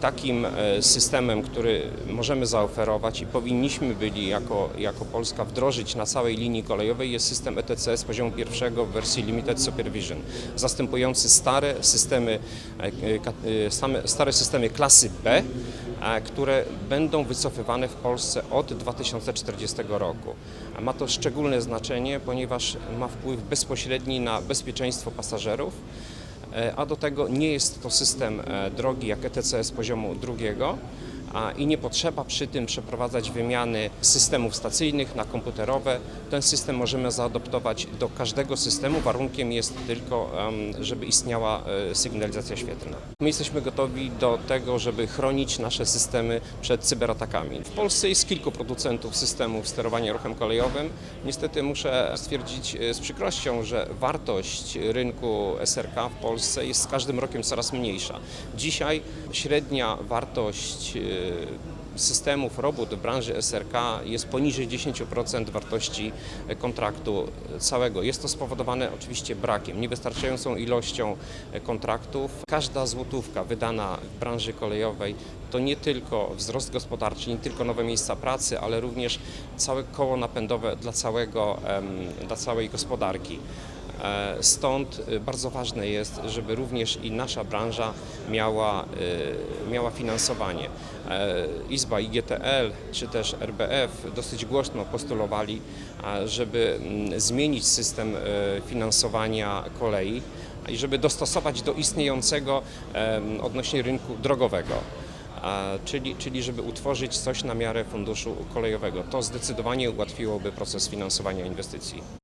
Takim e, systemem, który możemy zaoferować i powinniśmy byli jako, jako Polska wdrożyć na całej linii kolejowej jest system ETC z poziomu pierwszego w wersji Limited Supervision, zastępujący stare systemy, e, e, stare systemy klasy B, które będą wycofywane w Polsce od 2040 roku. Ma to szczególne znaczenie, ponieważ ma wpływ bezpośredni na bezpieczeństwo pasażerów, a do tego nie jest to system e, drogi jak ETC z poziomu drugiego i nie potrzeba przy tym przeprowadzać wymiany systemów stacyjnych na komputerowe. Ten system możemy zaadoptować do każdego systemu, warunkiem jest tylko, żeby istniała e, sygnalizacja świetlna. My jesteśmy gotowi do tego, żeby chronić nasze systemy przed cyberatakami. W Polsce jest kilku producentów systemów sterowania ruchem kolejowym. Niestety muszę stwierdzić e, z przykrością, że wartość rynku SRK w Polsce jest z każdym rokiem coraz mniejsza. Dzisiaj średnia wartość e, systemów robót w branży SRK jest poniżej 10% wartości kontraktu całego. Jest to spowodowane oczywiście brakiem, niewystarczającą ilością kontraktów. Każda złotówka wydana w branży kolejowej to nie tylko wzrost gospodarczy, nie tylko nowe miejsca pracy, ale również całe koło napędowe dla, całego, dla całej gospodarki. E, Stąd e, bardzo ważne jest, żeby również i nasza branża miała, e, miała finansowanie. E, Izba IGTL czy też RBF dosyć głośno postulowali, żeby mm, zmienić system e, finansowania kolei i żeby dostosować do istniejącego odnośnie rynku drogowego. Czyli, czyli żeby utworzyć coś na miarę funduszu kolejowego. To zdecydowanie ułatwiłoby proces finansowania inwestycji.